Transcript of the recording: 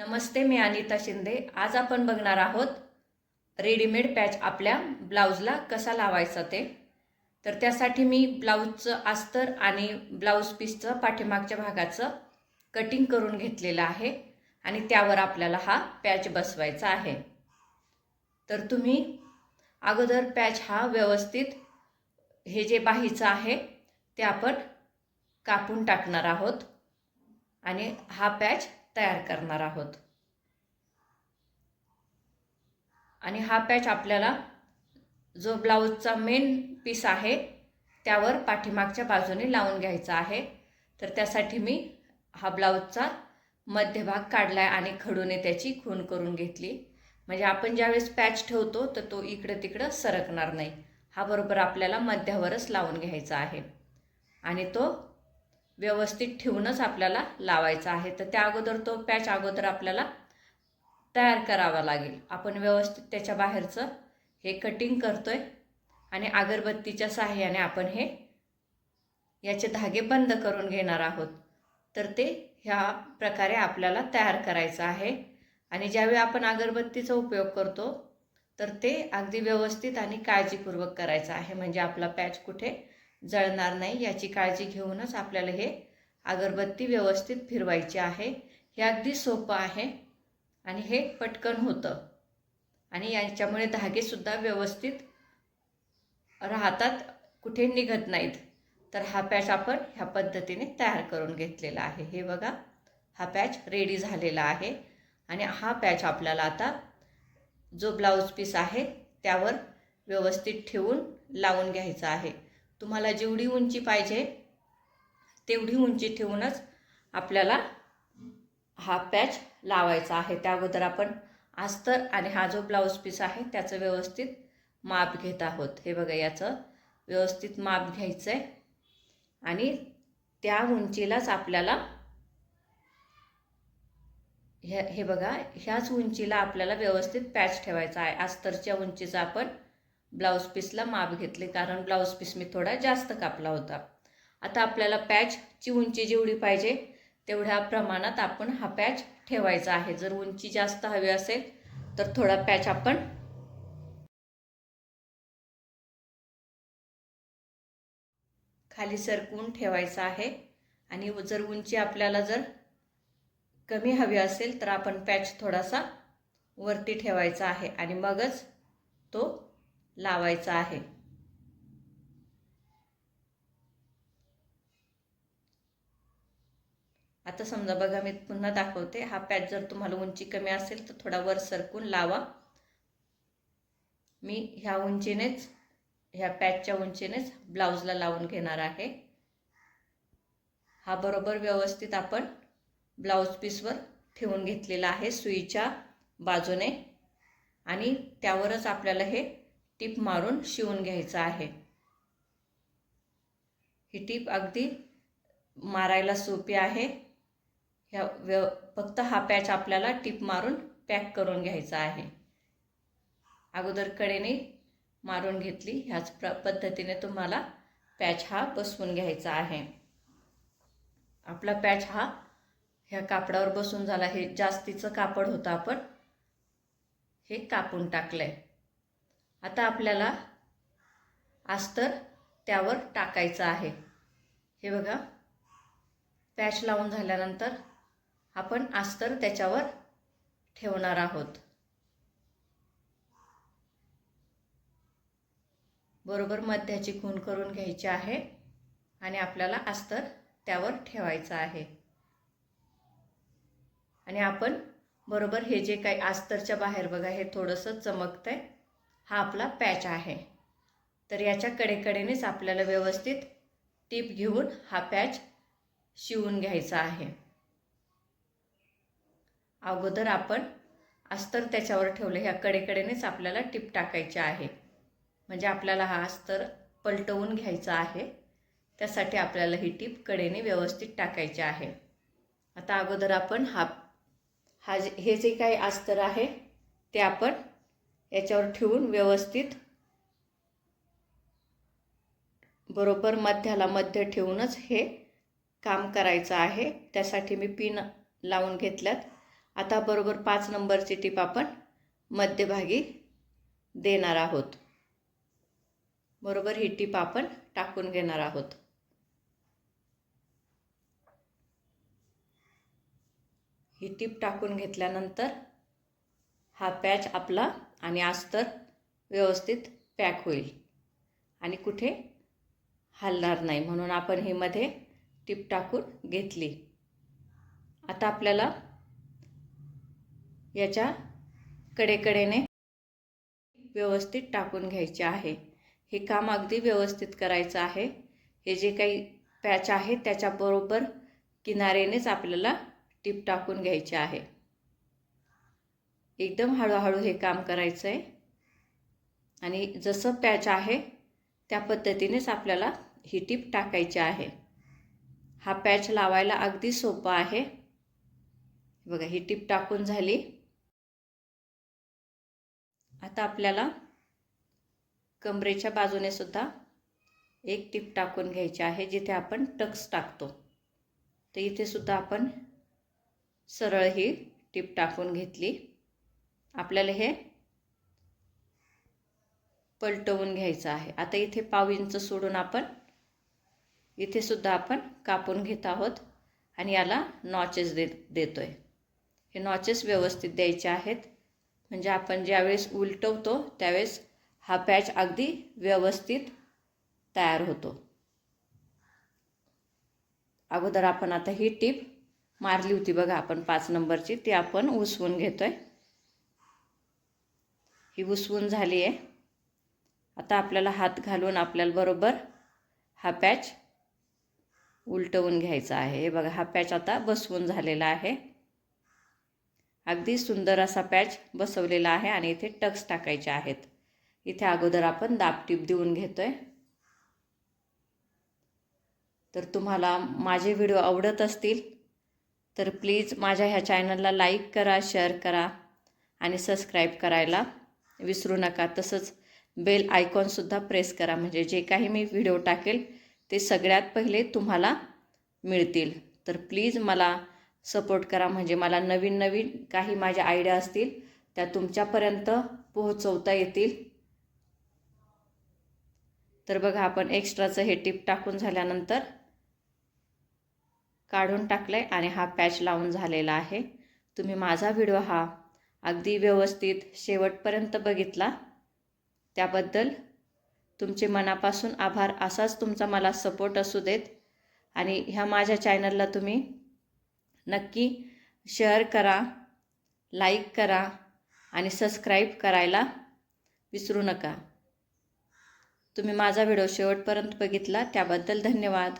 नमस्ते मी अनिता शिंदे. आज आपण बघणार आहोत रेडीमेड पॅच आपल्या ब्लाऊजला कसा लावायचा ते. तर त्यासाठी मी ब्लाऊजचं अस्तर आणि ब्लाऊज पीसचं पाठीमागच्या भागाचं कटिंग करून घेतलेलं आहे आणि त्यावर आपल्याला हा पॅच बसवायचा आहे. तर तुम्ही अगोदर पॅच हा व्यवस्थित हे जे बाहीचं आहे ते आपण कापून टाकणार आहोत आणि हा पॅच तयार करणार आहोत. आणि हा पॅच आपल्याला जो ब्लाऊजचा मेन पीस आहे त्यावर पाठीमागच्या बाजूने लावून घ्यायचा आहे. तर त्यासाठी मी हा ब्लाऊजचा मध्यभाग काढला आहे आणि खडूने त्याची खून करून घेतली. म्हणजे आपण ज्यावेळेस पॅच ठेवतो तर तो इकडं तिकडं सरकणार नाही. हा बरोबर आपल्याला मध्यावरच लावून घ्यायचा आहे. आणि तो व्यवस्थित ठेवूनच आपल्याला लावायचा आहे. तर त्या अगोदर तो पॅच अगोदर आपल्याला तयार करावा लागेल. आपण व्यवस्थित त्याच्या बाहेरचं हे कटिंग करतोय आणि अगरबत्तीच्या सहाय्याने आपण हे याचे धागे बंद करून घेणार आहोत. तर ते ह्या प्रकारे आपल्याला तयार करायचं आहे. आणि ज्यावेळी आपण अगरबत्तीचा उपयोग करतो तर ते अगदी व्यवस्थित आणि काळजीपूर्वक करायचं आहे. म्हणजे आपला पॅच कुठे जळणार नाही याची काळजी घेऊनच आपल्याला हे अगरबत्ती व्यवस्थित फिरवायची आहे. हे अगदी सोपं आहे आणि हे पटकन होतं. आणि याच्यामुळे धागेसुद्धा व्यवस्थित राहतात कुठे निघत नाहीत. तर हा पॅच आपण ह्या पद्धतीने तयार करून घेतलेला आहे. हे बघा हा पॅच रेडी झालेला आहे. आणि हा पॅच आपल्याला आता जो ब्लाऊज पीस आहे त्यावर व्यवस्थित ठेवून लावून घ्यायचा आहे. तुम्हाला जेवढी उंची पाहिजे तेवढी उंची ठेवूनच आपल्याला हा पॅच लावायचा आहे. त्या अगोदर आपण अस्तर आणि हा जो ब्लाऊज पीस आहे त्याचं व्यवस्थित माप घेत आहोत. हे बघा याचं व्यवस्थित माप घ्यायचं आहे आणि त्या उंचीलाच आपल्याला हे हे बघा ह्याच उंचीला आपल्याला व्यवस्थित पॅच ठेवायचा आहे. अस्तरच्या उंचीचा आपण ब्लाऊज पीसला माप घेतले कारण ब्लाऊज पीस मी थोडा जास्त कापला होता. आता आपल्याला पॅचची उंची जेवढी पाहिजे तेवढ्या प्रमाणात आपण हा पॅच ठेवायचा आहे. जर उंची जास्त हवी असेल तर थोडा पॅच आपण खाली सरकवून ठेवायचा आहे. आणि जर उंची आपल्याला जर कमी हवी असेल तर आपण पॅच थोडासा वरती ठेवायचा आहे. आणि मगच तो लावायचा आहे. आता समजा बघा मी पुन्हा दाखवते. हा पॅच जर तुम्हाला उंची कमी असेल तर थोडा वर सरकून लावा. मी ह्या उंचीनेच ह्या पॅचच्या उंचीनेच ब्लाऊजला लावून घेणार आहे. हा बरोबर व्यवस्थित आपण ब्लाऊज पीसवर ठेवून घेतलेला आहे सुईच्या बाजूने. आणि त्यावरच आपल्याला हे टीप मारून शिवून घ्यायचं आहे. ही टीप अगदी मारायला सोपी आहे. ह्या व्यव फक्त हा पॅच आपल्याला टीप मारून पॅक करून घ्यायचा आहे. अगोदर कडेने मारून घेतली ह्याच प्र पद्धतीने तुम्हाला पॅच हा बसवून घ्यायचा आहे. आपला पॅच हा ह्या कापडावर बसून झाला. हे जास्तीचं कापड होतं आपण. हे कापून टाकलं आहे आता आपल्याला अस्तर त्यावर टाकायचं आहे. हे बघा. पॅच लावून झाल्यानंतर आपण अस्तर त्याच्यावर ठेवणार आहोत. बरोबर मध्याची खून करून घ्यायची आहे आणि आपल्याला अस्तर त्यावर ठेवायचं आहे. आणि आपण बरोबर हे जे काही अस्तरच्या बाहेर बघा हे थोडंसं चमकतंय. हा आपला पॅच आहे. तर याच्या कडेकडेनेच आपल्याला व्यवस्थित टीप घेऊन हा पॅच शिवून घ्यायचा आहे. अगोदर आपण अस्तर त्याच्यावर ठेवलं ह्या कडेकडेनेच आपल्याला टीप टाकायची आहे. म्हणजे आपल्याला हा अस्तर पलटवून घ्यायचा आहे. त्यासाठी आपल्याला ही टीप कडेने व्यवस्थित टाकायची आहे. आता अगोदर आपण हा हा जे हे जे काही अस्तर आहे ते आपण याच्यावर ठेवून व्यवस्थित बरोबर मध्याला मध्य ठेवूनच हे काम करायचं आहे. त्यासाठी मी पिन लावून घेतल्यात. आता बरोबर पाच नंबरची टीप आपण मध्यभागी देणार आहोत. बरोबर ही टीप आपण टाकून घेणार आहोत. ही टीप टाकून घेतल्यानंतर हा पॅच आपला आणि अस्तर व्यवस्थित पॅक होईल. आणि कुठे हलणार नाही म्हणून आपण ही मध्ये टीप टाकून घेतली. आता आपल्याला याच्या कडेकडेने व्यवस्थित टाकून घ्यायचे आहे. हे काम अगदी व्यवस्थित करायचं आहे. हे जे काही पॅच आहे त्याच्याबरोबर किनारेनेच आपल्याला टीप टाकून घ्यायचे आहे. एकदम हळूहळू हे काम करायचं आहे आणि जसं पॅच आहे त्या पद्धतीनेच आपल्याला ही टीप टाकायची आहे. हा पॅच लावायला अगदी सोपा आहे. बघा ही टीप टाकून झाली. आता आपल्याला कमरेच्या बाजूने सुद्धा एक टीप टाकून घ्यायची आहे जिथे आपण टक्स टाकतो. तर इथे सुद्धा आपण सरळ ही टीप टाकून घेतली. आपल्याला हे पलटवून घ्यायचं आहे. आता इथे पाव इंच सोडून आपण इथे सुद्धा आपण कापून घेत आहोत आणि याला नॉचेस दे देतो आहे हे नॉचेस व्यवस्थित द्यायचे आहेत. म्हणजे आपण ज्यावेळेस उलटवतो त्यावेळेस हा पॅच अगदी व्यवस्थित तयार होतो. अगोदर आपण आता ही टीप मारली होती बघा आपण पाच नंबरची. ती आपण उसवून घेतो आहे ही उसवून झाली आहे. आता आपल्याला हात घालून आपल्याला बरोबर हा पॅच उलटवून घ्यायचा आहे. हे बघा हा पॅच आता बसवून झालेला आहे. अगदी सुंदर असा पॅच बसवलेला आहे आणि इथे टक्स टाकायचे आहेत. इथे अगोदर आपण दाबटीप देऊन घेतो आहे तर तुम्हाला माझे व्हिडिओ आवडत असतील तर प्लीज माझ्या ह्या चॅनलला लाईक करा शेअर करा आणि सबस्क्राईब करायला विसरू नका. तसंच बेल आयकॉनसुद्धा प्रेस करा. म्हणजे जे काही मी व्हिडिओ टाकेल ते सगळ्यात पहिले तुम्हाला मिळतील. तर प्लीज मला सपोर्ट करा. म्हणजे मला नवीन नवीन काही माझ्या आयडिया असतील त्या तुमच्यापर्यंत पोहोचवता येतील. तर बघा आपण एक्स्ट्राचं हे टिप टाकून झाल्यानंतर काढून टाकलं आहे आणि हा पॅच लावून झालेला आहे. तुम्ही माझा व्हिडिओ हा अगदी व्यवस्थित शेवटपर्यंत बघितला. त्याबद्दल तुमचे मनापासून आभार. असाच तुमचा मला सपोर्ट असू देत. आणि ह्या माझ्या चॅनलला तुम्ही नक्की शेअर करा लाईक करा आणि सबस्क्राईब करायला विसरू नका. तुम्ही माझा व्हिडिओ शेवटपर्यंत बघितला. त्याबद्दल धन्यवाद.